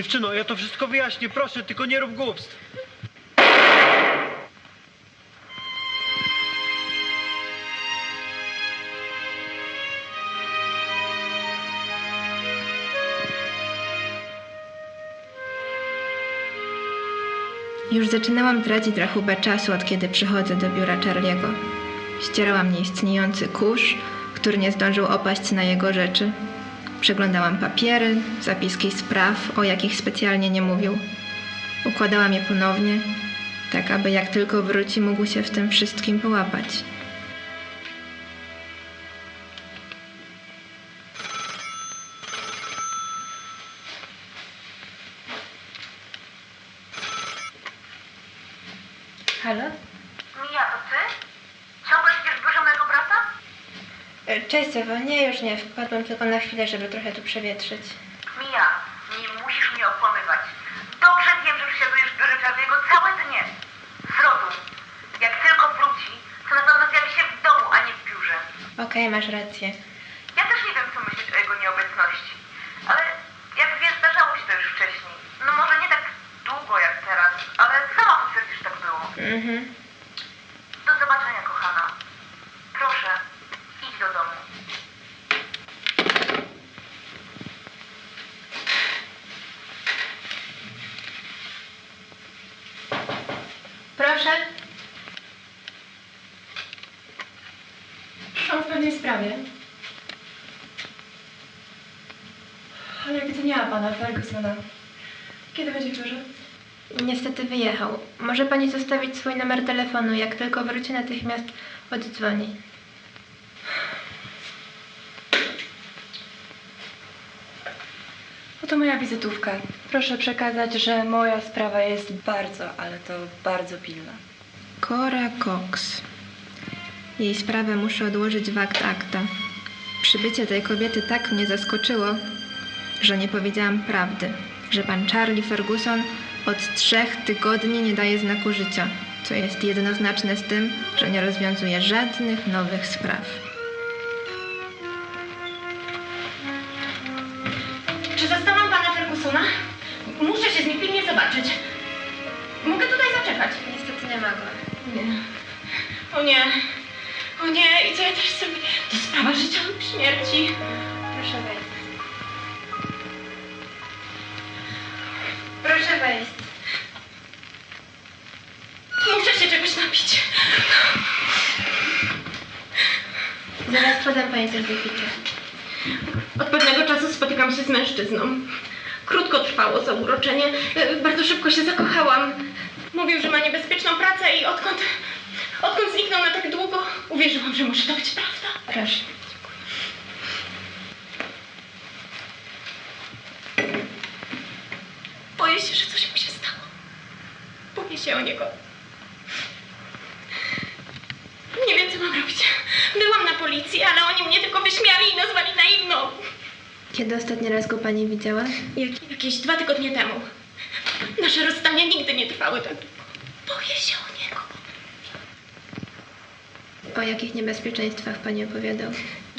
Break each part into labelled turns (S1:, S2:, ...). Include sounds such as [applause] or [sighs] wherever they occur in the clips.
S1: Dziewczyno, ja to wszystko wyjaśnię, proszę, tylko nie rób głupstw.
S2: Już zaczynałam tracić rachubę czasu, od kiedy przychodzę do biura Charliego. Ścierałam nieistniejący kurz, który nie zdążył opaść na jego rzeczy. Przeglądałam papiery, zapiski spraw, o jakich specjalnie nie mówił. Układałam je ponownie, tak aby jak tylko wróci, mógł się w tym wszystkim połapać. Ewo. Nie, już nie. Wpadłam tylko na chwilę, żeby trochę tu przewietrzyć.
S3: Mija, nie musisz mnie okłamywać. Dobrze wiem, że przesiadujesz w biurze Charlie'ego całe dnie. Zrozum. Jak tylko wróci, to na pewno zjawi się w domu, a nie w biurze.
S2: Okej, masz rację.
S3: Ja też nie wiem, co myśleć o jego nieobecności. Ale jak wiesz, zdarzało się to już wcześniej. No może nie tak długo jak teraz, ale sama potwierdzisz, że tak było.
S2: Mhm.
S3: Do zobaczenia, kochana. Proszę, idź do domu.
S2: Proszę.
S4: Mam w pewnej sprawie. Ale jak to nie ma Kiedy będzie w biurze?
S2: Niestety wyjechał. Może pani zostawić swój numer telefonu. Jak tylko wróci, natychmiast oddzwoni.
S4: Oto moja wizytówka. Proszę przekazać, że moja sprawa jest bardzo, ale to bardzo pilna.
S2: Cora Cox. Jej sprawę muszę odłożyć w akt akta. Przybycie tej kobiety tak mnie zaskoczyło, że nie powiedziałam prawdy, że pan Charlie Ferguson od trzech tygodni nie daje znaku życia, co jest jednoznaczne z tym, że nie rozwiązuje żadnych nowych spraw.
S5: Czy zastałam pana Fergusona? Muszę się z nim pilnie zobaczyć. Mogę tutaj zaczekać.
S2: Niestety nie mogę.
S5: Nie. O nie. O nie. I co ja też sobie... To sprawa życia lub śmierci.
S2: Coś wypicie.
S5: Od pewnego czasu spotykam się z mężczyzną. Krótko trwało zauroczenie. Bardzo szybko się zakochałam. Mówił, że ma niebezpieczną pracę i odkąd... Odkąd zniknął na tak długo, uwierzyłam, że może to być prawda.
S2: Proszę.
S5: Boję się, że coś mu się stało. Boję się o niego. Nie wiem, co mam robić. Byłam na policji, ale oni mnie tylko wyśmiali i nazwali naiwną.
S2: Kiedy ostatni raz go pani widziała?
S5: Jak, jakieś dwa tygodnie temu. Nasze rozstania nigdy nie trwały tak długo. Boję się o niego.
S2: O jakich niebezpieczeństwach pani opowiadał?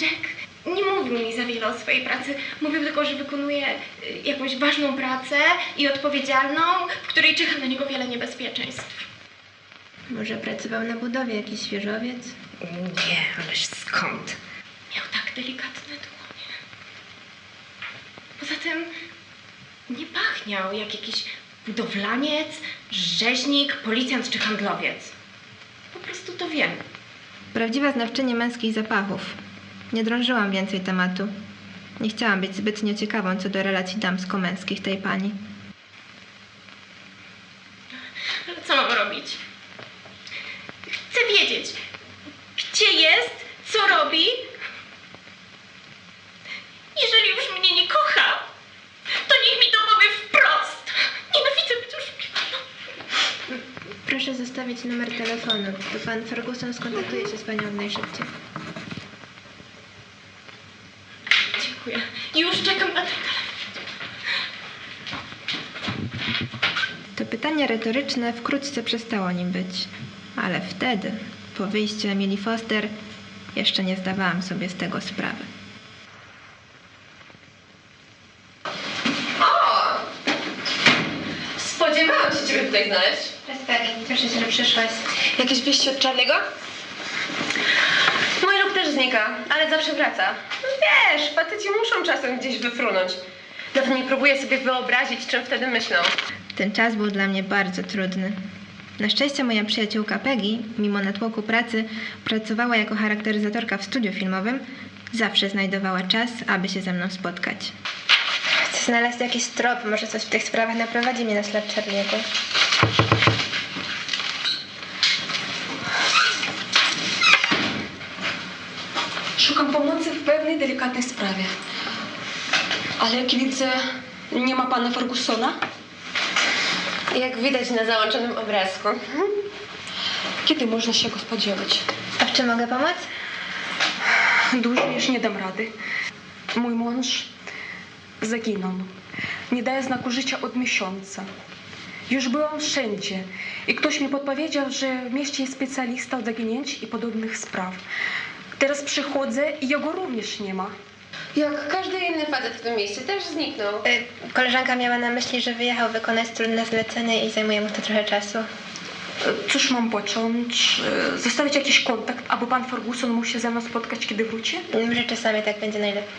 S5: Jack nie mówił mi za wiele o swojej pracy. Mówił tylko, że wykonuje y, jakąś ważną pracę i odpowiedzialną, w której czyha na niego wiele niebezpieczeństw.
S2: Może pracował na budowie jakiś świeżowiec?
S5: Nie, ależ skąd? Miał tak delikatne dłonie. Poza tym nie pachniał jak jakiś budowlaniec, rzeźnik, policjant czy handlowiec. Po prostu to wiem.
S2: Prawdziwa znawczyni męskich zapachów. Nie drążyłam więcej tematu. Nie chciałam być zbytnio ciekawą co do relacji damsko-męskich tej pani.
S5: Ale co mam robić? Chcę wiedzieć, gdzie jest, co robi. Jeżeli już mnie nie kocha, to niech mi to powie wprost. Nienawidzę być oszukiwaną.
S2: Proszę zostawić numer telefonu. To pan Ferguson skontaktuje się z panią jak najszybciej.
S5: Dziękuję. Już czekam na ten telefon.
S2: To pytanie retoryczne wkrótce przestało nim być. Ale wtedy, po wyjściu Emily Foster, jeszcze nie zdawałam sobie z tego sprawy.
S5: O!
S6: tutaj znaleźć?
S2: Peggy, cieszę się, że przyszłaś.
S6: Jakieś wyjście od Charlie'ego? Mój lub też znika, ale zawsze wraca. No wiesz, faceci muszą czasem gdzieś wyfrunąć. Nawet nie próbuję sobie wyobrazić, czym wtedy myślą.
S2: Ten czas był dla mnie bardzo trudny. Na szczęście moja przyjaciółka Peggy, mimo natłoku pracy, pracowała jako charakteryzatorka w studiu filmowym, zawsze znajdowała czas, aby się ze mną spotkać. Chcę znaleźć jakiś trop, może coś w tych sprawach naprowadzi mnie na ślad Charlie'ego.
S7: Szukam pomocy w pewnej delikatnej sprawie. Ale jak widzę, nie ma pana Fergusona.
S6: Jak widać na załączonym obrazku.
S7: Kiedy można się go spodziewać?
S2: A w czym mogę pomóc?
S7: Dużo już nie dam rady. Mój mąż zaginął. Nie daje znaku życia od miesiąca. Już byłam wszędzie i ktoś mi podpowiedział, że w mieście jest specjalista od zaginięć i podobnych spraw. Teraz przychodzę i jego również nie ma.
S6: Jak każdy inny facet w tym mieście też zniknął.
S2: Y, koleżanka miała na myśli, że wyjechał wykonać trudne zlecenie i zajmuje mu to trochę czasu.
S7: Cóż mam począć? E, Zostawić jakiś kontakt, aby pan Ferguson mógł się ze mną spotkać, kiedy wróci?
S2: Może czasami tak będzie najlepiej.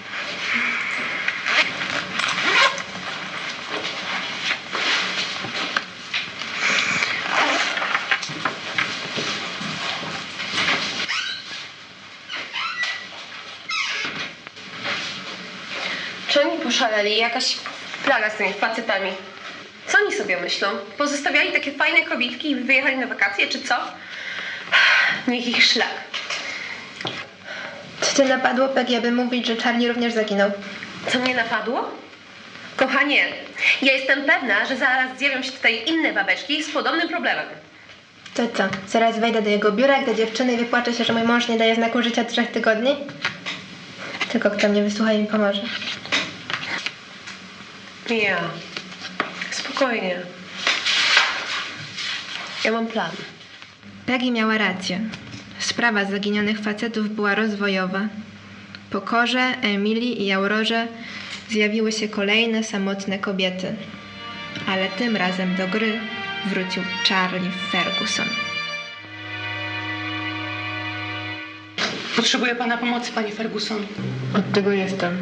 S6: Czy poszaleli? Jakaś plaga z tymi facetami. Co oni sobie myślą? Pozostawiali takie fajne kobietki i wyjechali na wakacje, czy co? [sighs] Niech ich szlak.
S2: Co cię napadło, Peggy, aby mówić, że Charlie również zaginął?
S6: Co mnie napadło? Kochanie, ja jestem pewna, że zaraz zjawią się tutaj inne babeczki z podobnym problemem.
S2: To co? Zaraz wejdę do jego biura, gdy dziewczyny i wypłaczę się, że mój mąż nie daje znaku życia trzech tygodni? Tylko kto mnie wysłucha i mi pomoże.
S6: Ja. Spokojnie. Ja mam plan.
S2: Peggy miała rację. Sprawa zaginionych facetów była rozwojowa. Po Korze, Emilii i Aurorze zjawiły się kolejne samotne kobiety. Ale tym razem do gry wrócił Charlie Ferguson.
S8: Potrzebuję pana pomocy, panie Ferguson.
S9: Od tego jestem.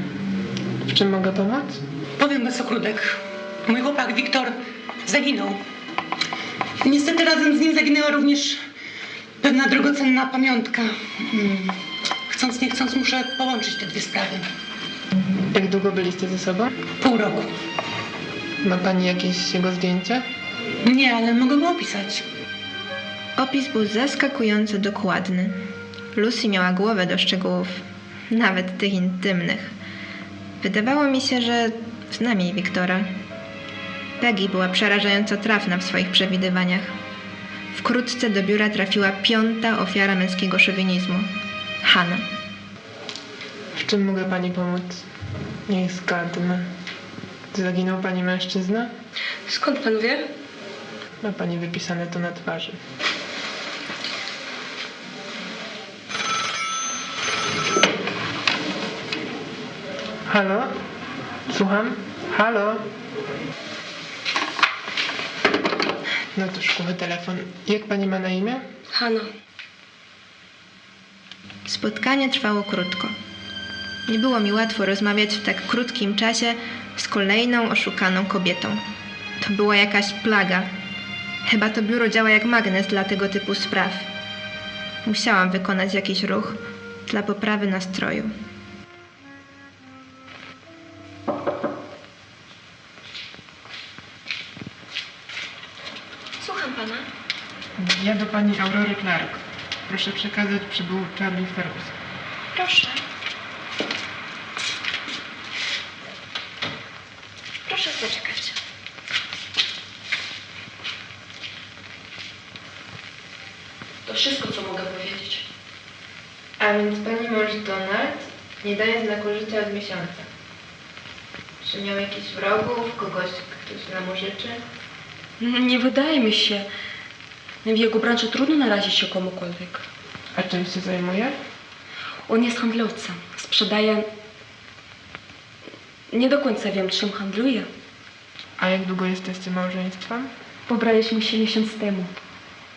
S9: W czym mogę pomóc?
S8: Powiem bez okródek. Mój chłopak Wiktor zaginął. Niestety razem z nim zaginęła również pewna drogocenna pamiątka. Hmm. Chcąc, nie chcąc, muszę połączyć te dwie sprawy.
S9: Jak długo byliście ze sobą?
S8: Pół roku.
S9: Ma pani jakieś jego zdjęcia?
S8: Nie, ale mogę go opisać.
S2: Opis był zaskakująco dokładny. Lucy miała głowę do szczegółów, nawet tych intymnych. Wydawało mi się, że znam jej Wiktora. Peggy była przerażająco trafna w swoich przewidywaniach. Wkrótce do biura trafiła piąta ofiara męskiego szowinizmu Hanna.
S9: W czym mogę pani pomóc? Niech zgadnę. Zaginął pani mężczyzna?
S7: Skąd pan wie?
S9: Ma pani wypisane to na twarzy. Halo? Słucham? Halo? No to szkoły telefon. Jak pani ma na imię?
S7: Hanna.
S2: Spotkanie trwało krótko. Nie było mi łatwo rozmawiać w tak krótkim czasie z kolejną oszukaną kobietą. To była jakaś plaga. Chyba to biuro działa jak magnes dla tego typu spraw. Musiałam wykonać jakiś ruch dla poprawy nastroju.
S5: Słucham pana.
S9: Ja do pani Aurory Clark. Proszę przekazać, przybył Charlie Ferguson.
S5: Proszę. Proszę zaczekać.
S7: To wszystko, co mogę powiedzieć.
S2: A więc pani mąż Donald nie daje znaku życia od miesiąca. Czy miał jakichś wrogów, kogoś, ktoś nam życzy?
S7: Nie wydaje mi się. W jego branży trudno narazić się komukolwiek.
S9: A czym się zajmuje?
S7: On jest handlowcem. Sprzedaje... Nie do końca wiem, czym handluje.
S9: A jak długo jesteście małżeństwem?
S7: Pobraliśmy się miesiąc temu.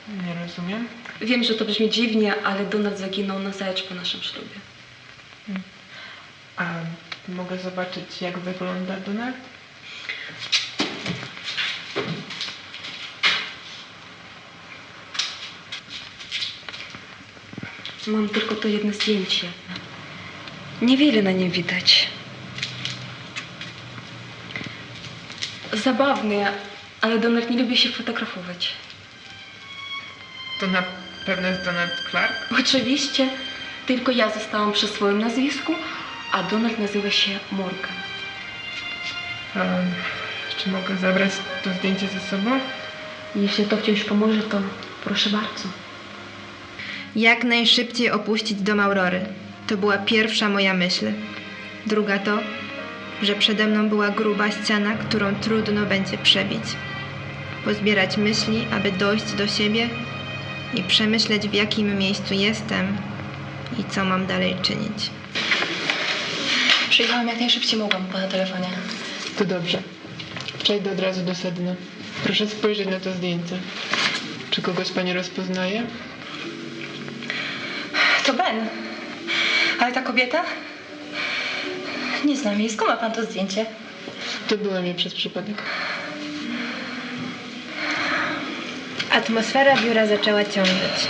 S9: Nie rozumiem.
S7: Wiem, że to brzmi dziwnie, ale Donald zaginął na po naszym ślubie.
S9: A mogę zobaczyć, jak wygląda Donald?
S7: Mam tylko to jedno zdjęcie. Niewiele na nim widać. Zabawne, ale Donald nie lubi się fotografować.
S9: To na pewno jest Donald Clark?
S7: Oczywiście, tylko ja zostałam przy swoim nazwisku, a Donald nazywa się Morgan.
S9: A, czy mogę zabrać to zdjęcie ze sobą?
S7: Jeśli to wciąż pomoże, to proszę bardzo.
S2: Jak najszybciej opuścić dom Aurory. To była pierwsza moja myśl. Druga to, że przede mną była gruba ściana, którą trudno będzie przebić. Pozbierać myśli, aby dojść do siebie i przemyśleć, w jakim miejscu jestem i co mam dalej czynić.
S4: Przyjechałam jak najszybciej mogłam po telefonie.
S9: To dobrze. Przejdę od razu do sedna. Proszę spojrzeć na to zdjęcie. Czy kogoś pani rozpoznaje?
S4: To Ben. Ale ta kobieta? Nie znam jej. Skąd ma pan to zdjęcie?
S9: To byłem je przez przypadek.
S2: Atmosfera biura zaczęła ciążyć.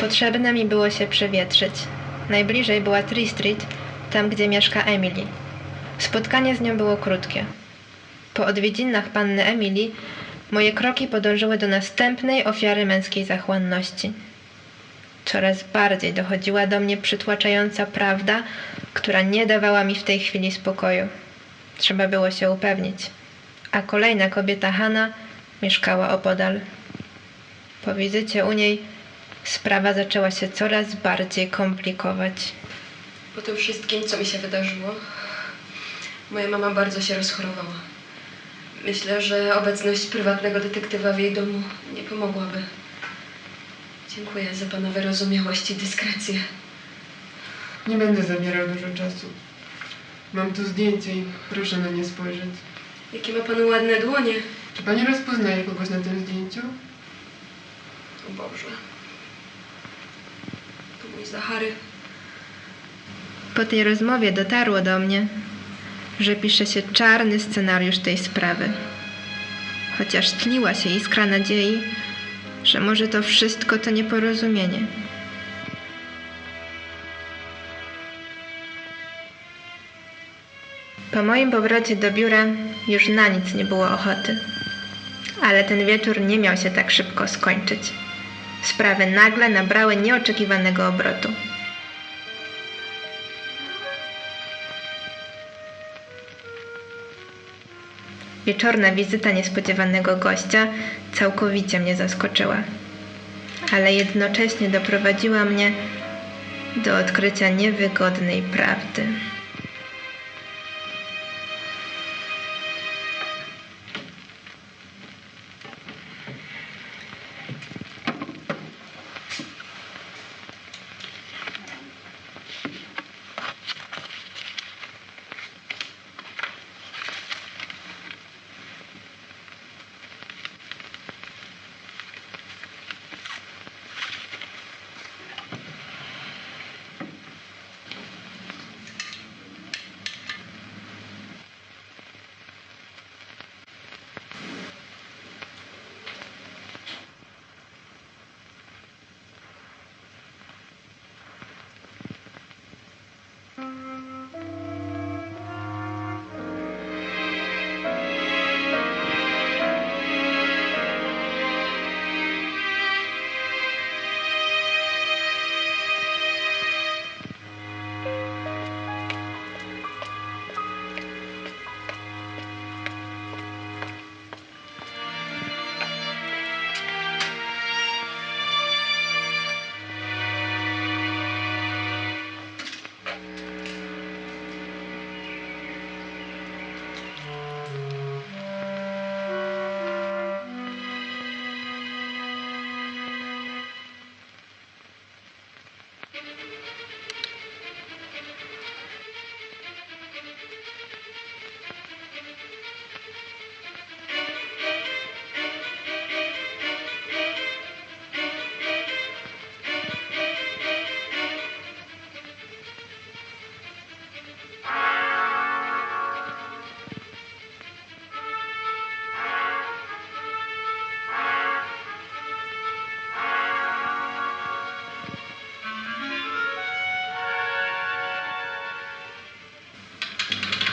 S2: Potrzebne mi było się przewietrzyć. Najbliżej była Tree Street, tam gdzie mieszka Emily. Spotkanie z nią było krótkie. Po odwiedzinach panny Emily moje kroki podążyły do następnej ofiary męskiej zachłanności. Coraz bardziej dochodziła do mnie przytłaczająca prawda, która nie dawała mi w tej chwili spokoju. Trzeba było się upewnić. A kolejna kobieta Hanna mieszkała opodal. Po wizycie u niej sprawa zaczęła się coraz bardziej komplikować.
S6: Po tym wszystkim, co mi się wydarzyło, moja mama bardzo się rozchorowała. Myślę, że obecność prywatnego detektywa w jej domu nie pomogłaby. Dziękuję za pana wyrozumiałość i dyskrecję.
S9: Nie będę zabierał dużo czasu. Mam tu zdjęcie i proszę na nie spojrzeć.
S6: Jakie ma pan ładne dłonie.
S9: Czy pani rozpoznaje kogoś na tym zdjęciu?
S6: O Boże. To mój Zachary.
S2: Po tej rozmowie dotarło do mnie, że pisze się czarny scenariusz tej sprawy. Chociaż tliła się iskra nadziei, że może to wszystko to nieporozumienie. Po moim powrocie do biura już na nic nie było ochoty. Ale ten wieczór nie miał się tak szybko skończyć. Sprawy nagle nabrały nieoczekiwanego obrotu. Wieczorna wizyta niespodziewanego gościa całkowicie mnie zaskoczyła, ale jednocześnie doprowadziła mnie do odkrycia niewygodnej prawdy.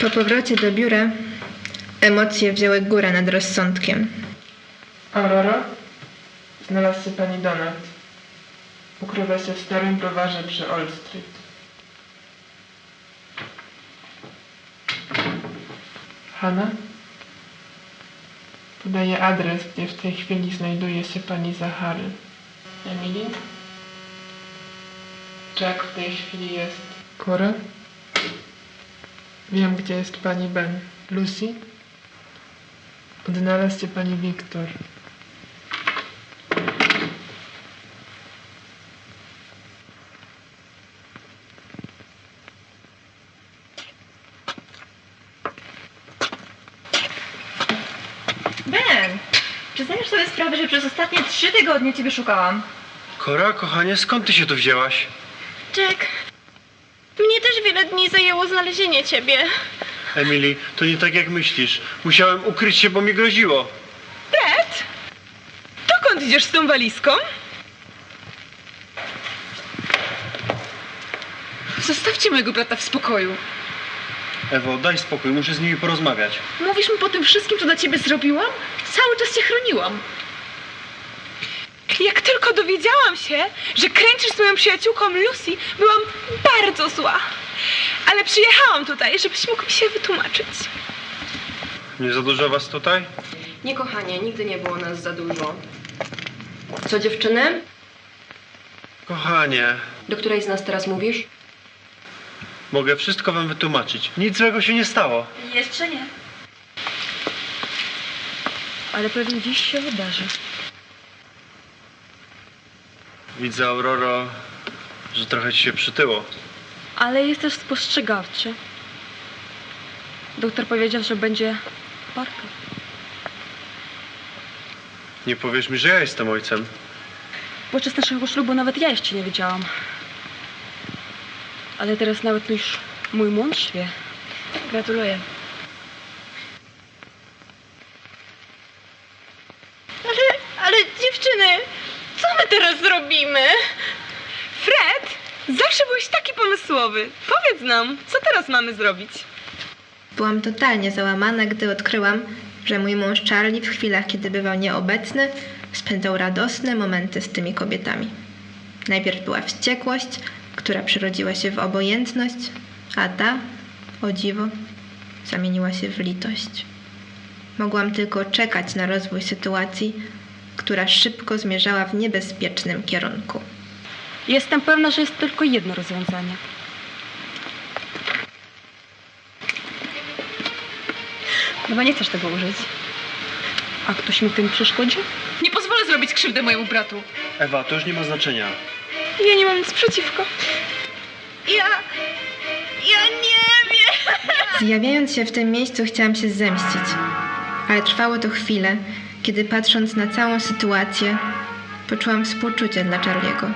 S2: Po powrocie do biura emocje wzięły górę nad rozsądkiem.
S9: Aurora? Znalazł się pani Donald. Ukrywa się w starym browarze przy Old Street. Hanna? Podaję adres, gdzie w tej chwili znajduje się pani Zachary. Emily? Jack w tej chwili jest... Cora? Wiem, gdzie jest pani Ben. Lucy? Odnalazł się pani Wiktor.
S4: Ben, czy zdajesz sobie sprawę, że przez ostatnie trzy tygodnie ciebie szukałam?
S1: Kora, kochanie, skąd ty się tu wzięłaś?
S5: Jack, wiele dni zajęło znalezienie ciebie.
S1: Emily, to nie tak jak myślisz. Musiałem ukryć się, bo mi groziło.
S10: Fred? Dokąd idziesz z tą walizką? Zostawcie mojego brata w spokoju.
S1: Ewo, daj spokój, muszę z nimi porozmawiać.
S10: Mówisz mi po tym wszystkim, co dla ciebie zrobiłam? Cały czas cię chroniłam. Jak tylko dowiedziałam się, że kręcisz z moją przyjaciółką Lucy, byłam bardzo zła. Ale przyjechałam tutaj, żebyś mógł mi się wytłumaczyć.
S1: Nie za dużo was tutaj?
S6: Nie, kochanie, nigdy nie było nas za dużo. Co, dziewczyny?
S1: Kochanie,
S6: Do której z nas teraz mówisz?
S1: mogę wszystko wam wytłumaczyć. Nic złego się nie stało.
S4: Jeszcze nie. Ale pewnie dziś się wydarzy.
S1: Widzę, Auroro, że trochę ci się przytyło.
S7: Ale jest też spostrzegawczy. Doktor powiedział, że będzie parka.
S1: Nie powiesz mi, że ja jestem ojcem.
S7: Podczas naszego ślubu nawet ja jeszcze nie wiedziałam. Ale teraz nawet już mój mąż wie.
S4: Gratuluję.
S5: Ale, ale dziewczyny, co my teraz zrobimy?
S10: Fred, zawsze byłeś taki pomysłowy. Powiedz nam, co teraz mamy zrobić?
S2: Byłam totalnie załamana, gdy odkryłam, że mój mąż Charlie w chwilach, kiedy bywał nieobecny, spędzał radosne momenty z tymi kobietami. Najpierw była wściekłość, która przerodziła się w obojętność, a ta, o dziwo, zamieniła się w litość. Mogłam tylko czekać na rozwój sytuacji, która szybko zmierzała w niebezpiecznym kierunku.
S7: Jestem pewna, że jest tylko jedno rozwiązanie. Chyba nie chcesz tego użyć. A ktoś mi w tym przeszkodzi?
S10: Nie pozwolę zrobić krzywdę mojemu bratu.
S1: Ewa, to już nie ma znaczenia.
S10: Ja nie mam nic przeciwko.
S5: Ja, ja nie wiem.
S2: Zjawiając się w tym miejscu, chciałam się zemścić, ale trwało to chwilę, kiedy patrząc na całą sytuację, poczułam współczucie dla Charliego.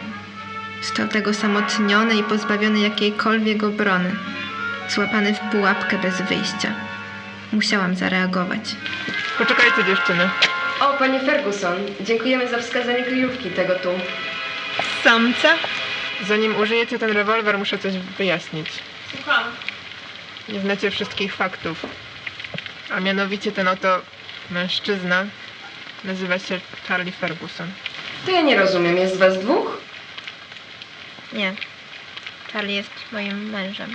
S2: Stał tego osamotniony i pozbawiony jakiejkolwiek obrony, złapany w pułapkę bez wyjścia. Musiałam zareagować.
S9: Poczekajcie dziewczyny.
S6: O, panie Ferguson, dziękujemy za wskazanie kryjówki tego tu.
S10: Samca?
S9: Zanim użyjecie ten rewolwer, muszę coś wyjaśnić.
S5: Słucham.
S9: Nie znacie wszystkich faktów. A mianowicie ten oto mężczyzna nazywa się Charlie Ferguson.
S6: To ja nie rozumiem, jest was dwóch?
S2: Nie. Charlie jest moim mężem.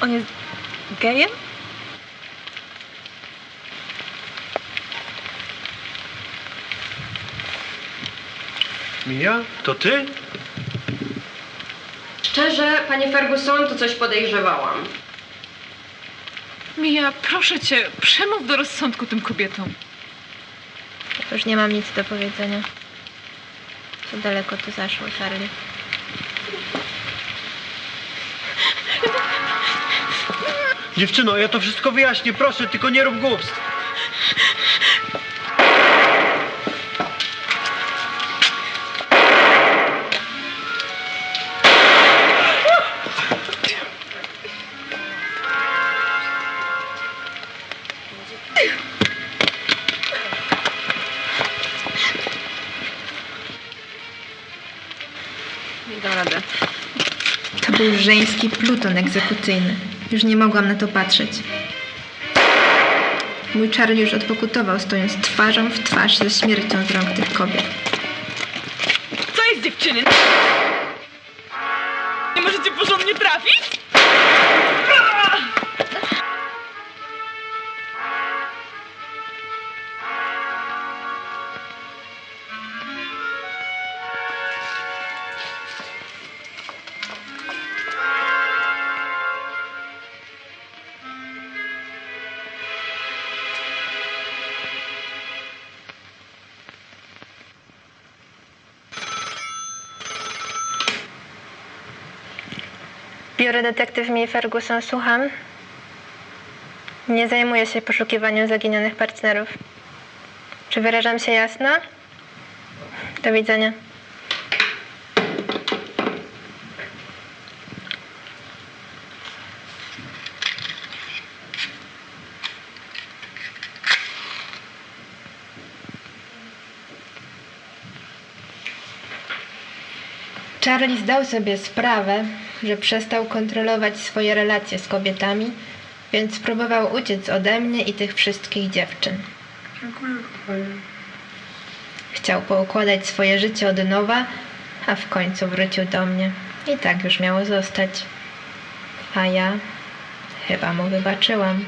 S10: On jest gejem?
S1: Mia? To ty?
S6: Szczerze, panie Ferguson, to coś podejrzewałam.
S10: Mija, proszę cię, przemów do rozsądku tym kobietom.
S2: Już nie mam nic do powiedzenia. Za daleko to zaszło, Charlie.
S1: Dziewczyno, ja to wszystko wyjaśnię, proszę, tylko nie rób głupstw.
S2: To był żeński pluton egzekucyjny. Już nie mogłam na to patrzeć. Mój Charlie już odpokutował, stojąc twarzą w twarz ze śmiercią z rąk tych kobiet. Biuro detektyw May Ferguson, słucham. Nie zajmuję się poszukiwaniem zaginionych partnerów. Czy wyrażam się jasno? Do widzenia. Charlie zdał sobie sprawę, że przestał kontrolować swoje relacje z kobietami, więc próbował uciec ode mnie i tych wszystkich dziewczyn. Chciał poukładać swoje życie od nowa, a w końcu wrócił do mnie. I tak już miało zostać. A ja chyba mu wybaczyłam.